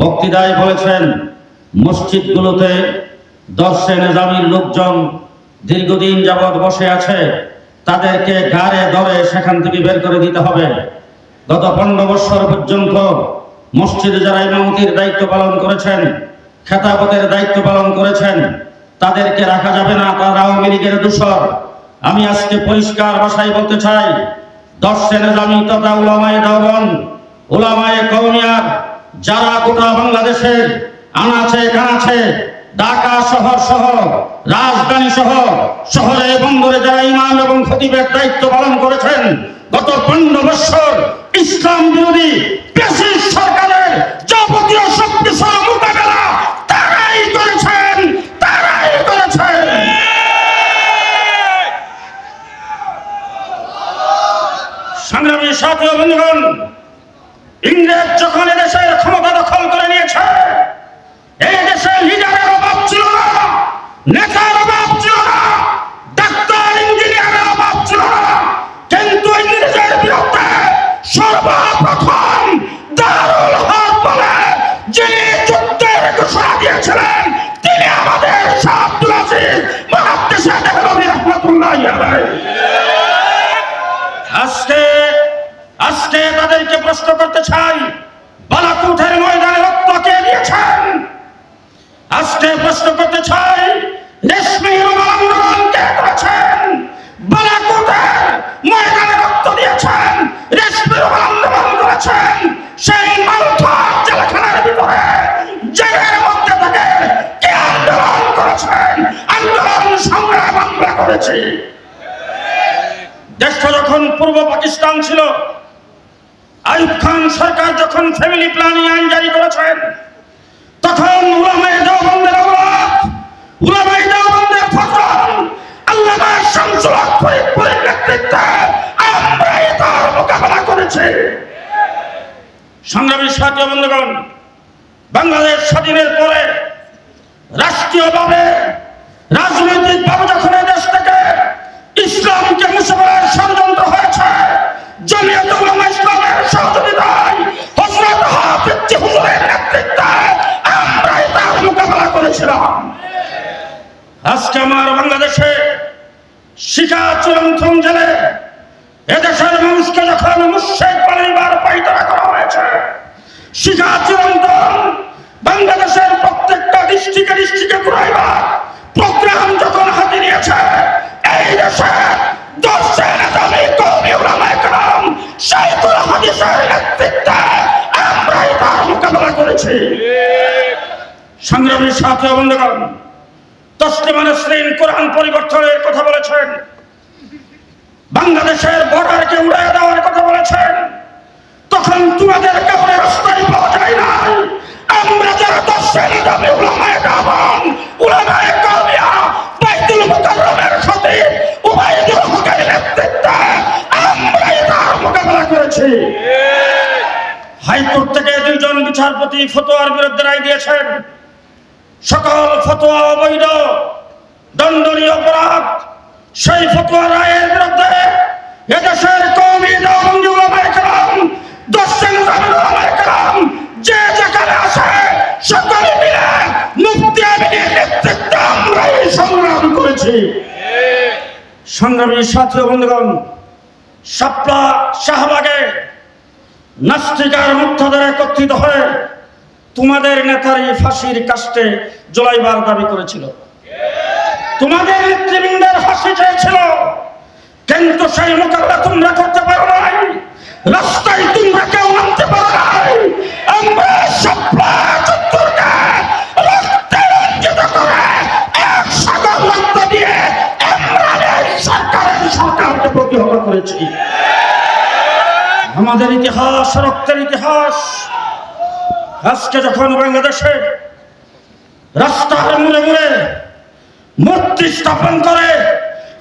বক্তৃতায় বলেছেন, মসজিদগুলোতে দর্শে নিজামির লোকজন দীর্ঘদিন যাবৎ বসে আছে, তাদেরকে গাড়ে ধরে সেখান থেকে বের করে দিতে হবে। গত পনেরো বৎসর পর্যন্ত মসজিদে যারা ইমামতির দায়িত্ব পালন করেছেন, খেতাবতের দায়িত্ব পালন করেছেন, তাদেরকে রাখা যাবে না, তারা আওয়ামী লীগের দূষর। আমি আজকে পরিষ্কার ভাষায় বলতে চাই, দর্শে নিজামি তথা উলামায়ে দেওবন ওলামায়ে কৌমিয়ার যারা গোটা বাংলাদেশের আনাচে কানাচে, ঢাকা শহর সহ, রাজধানী সহ, শহরে বন্দরে যারা ইমাম এবং খতিবের দায়িত্ব পালন করেছেন, গত পনেরো বৎসর ইসলাম বিরোধী সরকারের যাবতীয় শক্তি সহ মোকাবেলা তারাই করেছেন তারাই করেছেন। সংগ্রামী সাথী বন্ধুগণ ইংরেজ যখন এদেশের ক্ষমতা দখল করে নিয়েছে, এই দেশে লিডারের অভাব ছিল না, নেতার অভাব ছিল না, ডাক্তার, ইঞ্জিনিয়ারের অভাব ছিল না। কিন্তু ইংরেজের বিরুদ্ধে সর্বপ্রথম দারুল হক বলে যিনি যুদ্ধের ঘোষণা দিয়েছিলেন, তিনি আমাদের শাহ আব্দুল আজিজ মহাদ্দেশে দেহলভী রহমতুল্লাহ আলাইহি। আজকে তাদেরকে প্রশ্ন করতে চাই, বালাকুঠের ময়দানে রক্ত কে দিয়েছেন? আজকে প্রশ্ন করতে চাই, রেশমি আন্দোলন কে করেছেন? বালাকুঠের ময়দানে রক্ত দিয়েছেন, রেশমি আন্দোলন করেছেন, সেই মালথার জেলখানার ভিতরে, জেলের মধ্যে থেকে কে আন্দোলন করেছেন? আন্দোলন সংগ্রাম আমরা করেছি। দেশটা যখন পূর্ব পাকিস্তান ছিল আইব খান সরকার যখন ফ্যামিলি প্ল্যানিং আইন জারি করেছেন, তখন উলামায়ে দেওবন্দের আওলাদ উলামায়ে দেওবন্দের ফজল, আল্লামা শামসুল হক ফরিদপুরের নেতৃত্বে আমরাই তার মোকাবেলা করেছি। সংগ্রামী সাথী বন্ধুগণ, বাংলাদেশ স্বাধীনের পরে রাষ্ট্রীয়ভাবে, রাজনৈতিকভাবে যখন দেশ থেকে ইসলামকে ফেলার ষড়যন্ত্র জমিয়ত উলামা ইসলামের সহযোগিতায় হযরত করেছিলাম। আজকে আমার শিখা চূড়ান্তন জেলে এদেশের মানুষকে যখন বানাইবার পাইতারা করা হয়েছে শিখা চিরন্তন বাংলাদেশের প্রত্যেকটা ডিস্ট্রিক্টে ডিস্ট্রিক্টে ঘুরাইবার সংগ্রামী সাথী বন্ধুগণ তসলিমান শ্রেণ কোরআন পরিবর্তনের কথা বলেছেন, বাংলাদেশের বর্ডারকে উড়ে দেওয়ার কথা বলেছেন, তখন তোমাদের কাপড়ে রাস্তায় পাওয়া যায় না। আমরা যারা দর্শন দামে উলামায়ে গাবান উলামায়ে কামিয়া, বাইতুল মুকাররমের সাথে উবাইদুল হকের নেতৃত্বে আমরাই তার মোকাবেলা করেছি। হাইকোর্ট থেকে দুইজন বিচারপতি ফতোয়ার বিরুদ্ধে রায় দিয়েছেন। সকল ফতোয়া অবৈধ দণ্ডনীয় অপরাধ, সেই ফতোয়া রায়ের বিরুদ্ধে এদেশের কমি করেছি। সংগ্রামী সাথী বন্ধুগণ, শাপলা শাহবাগে নাস্তিকার মুক্তদের একত্রিত হয়ে তোমাদের নেতার এই ফাঁসির কাস্টে জোলাইবার দাবি করেছিল। তোমাদের নেতৃবৃন্দের ফাঁসি চেয়েছিল। কিন্তু সেই মোকাবিলা তোমরা করতে পারো নাই। রাস্তায় তোমরা কেউ নামতে পারো নাই। আমরা সাপলা চত্বরকে রক্তে করে এক সাগর রক্ত দিয়ে সরকারের সরকারকে প্রতিহত করেছি। আমাদের ইতিহাস, রক্তের ইতিহাস। আজকে যখন বাংলাদেশে রাস্তার মুড়ে মুড়ে মূর্তি স্থাপন করে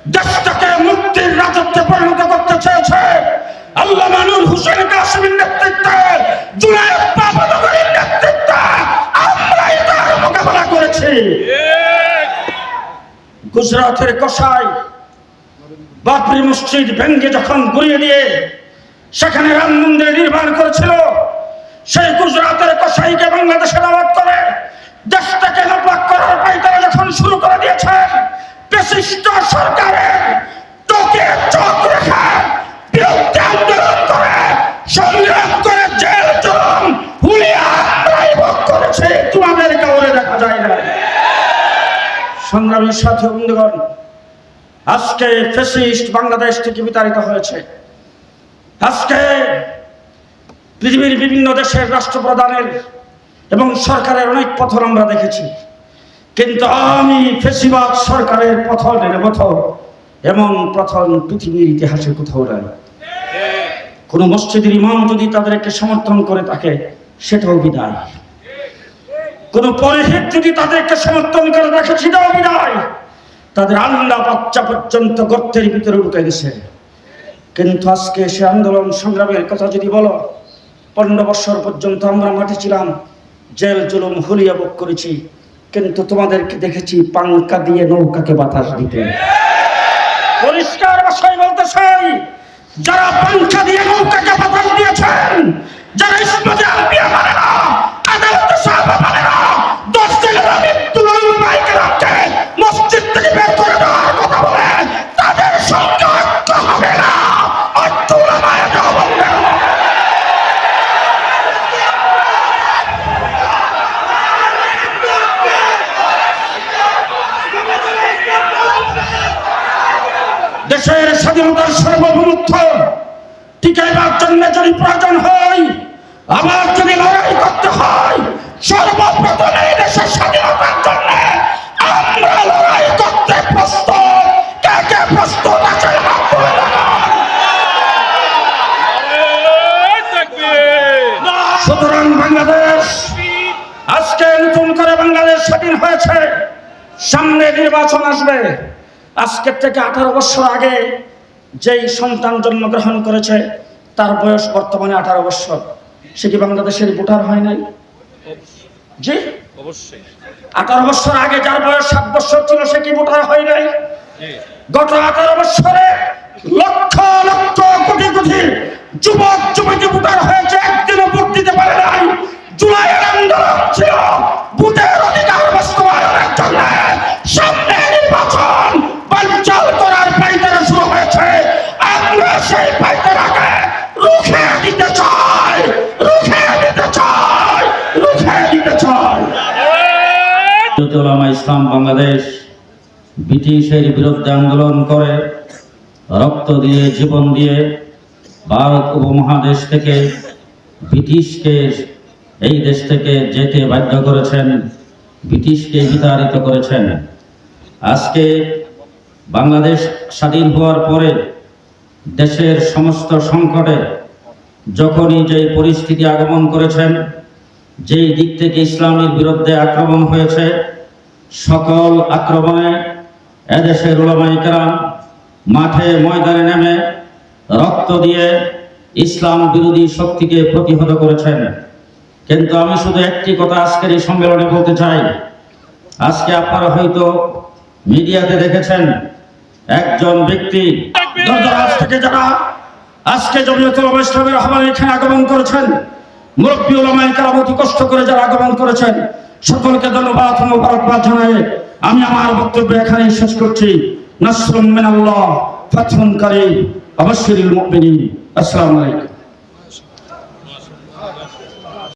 দেশটাকে মুক্তির রাজত্বে পরিণত করতে চেয়েছে আল্লাহ মানুর হুসেন কাশ্মীর নেতৃত্বে নেতৃত্বে আমরাই তার মোকাবেলা করেছি। গুজরাটের কসাই বাবরি মসজিদ ভেঙ্গে যখন ঘুরিয়ে দিয়ে সেখানে রাম মন্দির নির্মাণ করেছিল সেই গুজরাটের কসাইকে বাংলাদেশে দাওয়াত করে, দেশটাকে লাভবাক করার পাইতারা যখন শুরু করে দিয়েছে। বিশিষ্ট সরকারের তোকে চোখ রেখা বিরুদ্ধে আন্দোলন করে, সংগ্রাম করে, জেল, জুলুম, হুলিয়া করেছে। তু আমেরিকা ওরে দেখা যায় না। সংগ্রামের সাথে বন্ধুগণ, আজকে ফেসিস্ট বাংলাদেশ থেকে বিতাড়িত হয়েছে। আজকে পৃথিবীর বিভিন্ন দেশের রাষ্ট্রপ্রধানের এবং সরকারের অনেক পথন আমরা দেখেছি। কিন্তু আমি ফেসিবাদ সরকারের পথনের মতো এমন প্রথম পৃথিবীর ইতিহাসে কোথাও নাই। কোনো মসজিদের ইমাম যদি তাদেরকে সমর্থন করে থাকে, সেটাও বিদায়। কোন পরিহিত যদি তাদেরকে সমর্থন করে থাকে, সেটাও বিদায়। তাদের আল্লাহ বাচ্চা পর্যন্ত গর্তের ভিতরে ঢুকে গেছে। কিন্তু আজকে সে আন্দোলন সংগ্রামের কথা যদি বলো পনেরো বৎসর পর্যন্ত আমরা মাঠে ছিলাম। জেল, জুলুম, হুলিয়া ভোগ করেছি। কিন্তু তোমাদেরকে দেখেছি পাঙ্কা দিয়ে নৌকাকে বাতাস দিতে। পরিষ্কার ভাষায় বলতে চাই, যারা পাঙ্খা দিয়ে নৌকাকে দেশের স্বাধীনতার সার্বভৌমত্ব টিকাইবার জন্য যদি প্রয়োজন হয়, আবার যদি লড়াই করতে হয়, সর্বপ্রথম এই দেশের স্বাধীনতার জন্য আমরা লড়াই করতে প্রস্তুত। কে কে প্রস্তুত আছে হাত তুলে দেখান। সুতরাং বাংলাদেশ আজকে নতুন করে বাংলাদেশ স্বাধীন হয়েছে। সামনে নির্বাচন আসবে। আজকের থেকে আঠারো বছর আগে যেই সন্তান জন্মগ্রহণ করেছে তার বয়স বর্তমানে আঠারো বছর। সে কি বাংলাদেশের ভোটার হয় নাই? জি? অবশ্যই। আঠারো বছর আগে যার বয়স সাত বছর ছিল সে কি ভোটার হয় নাই? গত আঠারো বছরে লক্ষ লক্ষ কোটি কোটি যুবক যুবতী ভোটার হয়েছে একদিনও ভোট দিতে পারে নাই। জুলাইয়ের আন্দোলন ছিল ভোটের অধিকার বাস্তবায়নের জন্য সামনে নির্বাচন। ইসলাম বাংলাদেশ ব্রিটিশের বিরুদ্ধে আন্দোলন করে, রক্ত দিয়ে, জীবন দিয়ে ভারত উপমহাদেশ থেকে ব্রিটিশকে এই দেশ থেকে যেতে বাধ্য করেছেন, ব্রিটিশকে বিতাড়িত করেছেন। আজকে বাংলাদেশ স্বাধীন হওয়ার পরে দেশের সমস্ত সংকটে যখনই যে পরিস্থিতি আগমন করেছেন, যেই দিক থেকে ইসলামের বিরুদ্ধে আক্রমণ হয়েছে সকল আক্রমণে এদেশের উলামাইকেরাম মাঠে ময়দানে নেমে রক্ত দিয়ে ইসলাম বিরোধী শক্তিকে প্রতিহত করেছেন। কিন্তু আমি শুধু একটি কথা আজকের এই সম্মেলনে বলতে চাই। আজকে আপনারা হয়তো মিডিয়াতে দেখেছেন, একজন ব্যক্তি থেকে যারা আজকে আহ্বানে এখানে আগমন করেছেন, মুরব্বী ওলামাই কারাম অতি কষ্ট করে যারা আগমন করেছেন সকলকে ধন্যবাদ মোবারকবাদ জানাই আমি আমার বক্তব্য এখানে শেষ করছি। নাসরুম মিনাল্লাহ ফাতহুন কারীম আবাশশিরিল মুমিনিন। আসসালামু আলাইকুম।